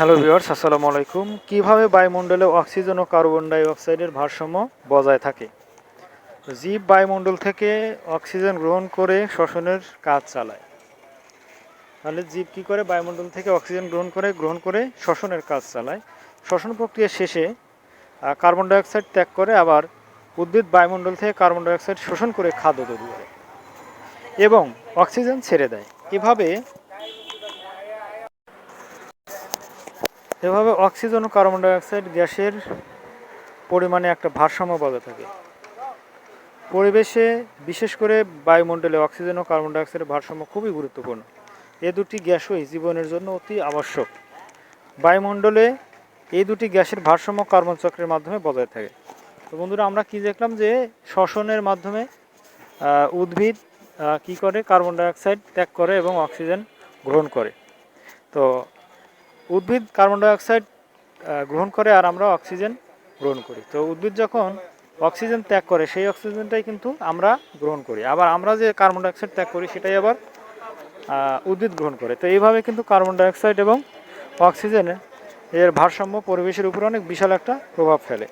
Hello viewers আসসালামু আলাইকুম। কীভাবে বায়ুমণ্ডলে অক্সিজেন ও কার্বন ডাই অক্সাইডের ভারসাম্য বজায় থাকে? জীব বায়ুমণ্ডল থেকে অক্সিজেন গ্রহণ করে শ্বসনের কাজ চালায়। তাহলে জীব কী করে? বায়ুমণ্ডল থেকে অক্সিজেন গ্রহণ করে গ্রহণ করে শ্বসনের কাজ চালায়। শ্বসন প্রক্রিয়া শেষে কার্বন ডাই অক্সাইড ত্যাগ করে আবার উদ্ভিদ বায়ুমণ্ডল থেকে কার্বন ডাই অক্সাইড শোষণ করে খাদ্য তৈরি করে এবং অক্সিজেন ছেড়ে দেয়। এভাবে এভাবে অক্সিজেন ও কার্বন ডাইঅক্সাইড গ্যাসের পরিমাণে একটা ভারসাম্য বজায় থাকে। পরিবেশে বিশেষ করে বায়ুমণ্ডলে অক্সিজেন ও কার্বন ডাই অক্সাইডের ভারসাম্য খুবই গুরুত্বপূর্ণ। এ দুটি গ্যাসই জীবনের জন্য অতি আবশ্যক। বায়ুমণ্ডলে এই দুটি গ্যাসের ভারসাম্য কার্বন চক্রের মাধ্যমে বজায় থাকে। তো বন্ধুরা, আমরা কি দেখলাম যে শ্বসনের মাধ্যমে উদ্ভিদ কি করে? কার্বন ডাইঅক্সাইড ত্যাগ করে এবং অক্সিজেন গ্রহণ করে। তো উদ্ভিদ কার্বন ডাইঅক্সাইড গ্রহণ করে আর আমরা অক্সিজেন গ্রহণ করি। তো উদ্ভিদ যখন অক্সিজেন ত্যাগ করে, সেই অক্সিজেনটাই কিন্তু আমরা গ্রহণ করি। আবার আমরা যে কার্বন ডাইঅক্সাইড ত্যাগ করি, সেটাই আবার উদ্ভিদ গ্রহণ করে। তো এইভাবে কিন্তু কার্বন ডাইঅক্সাইড এবং অক্সিজেনের এর ভারসাম্য পরিবেশের উপর অনেক বিশাল একটা প্রভাব ফেলে।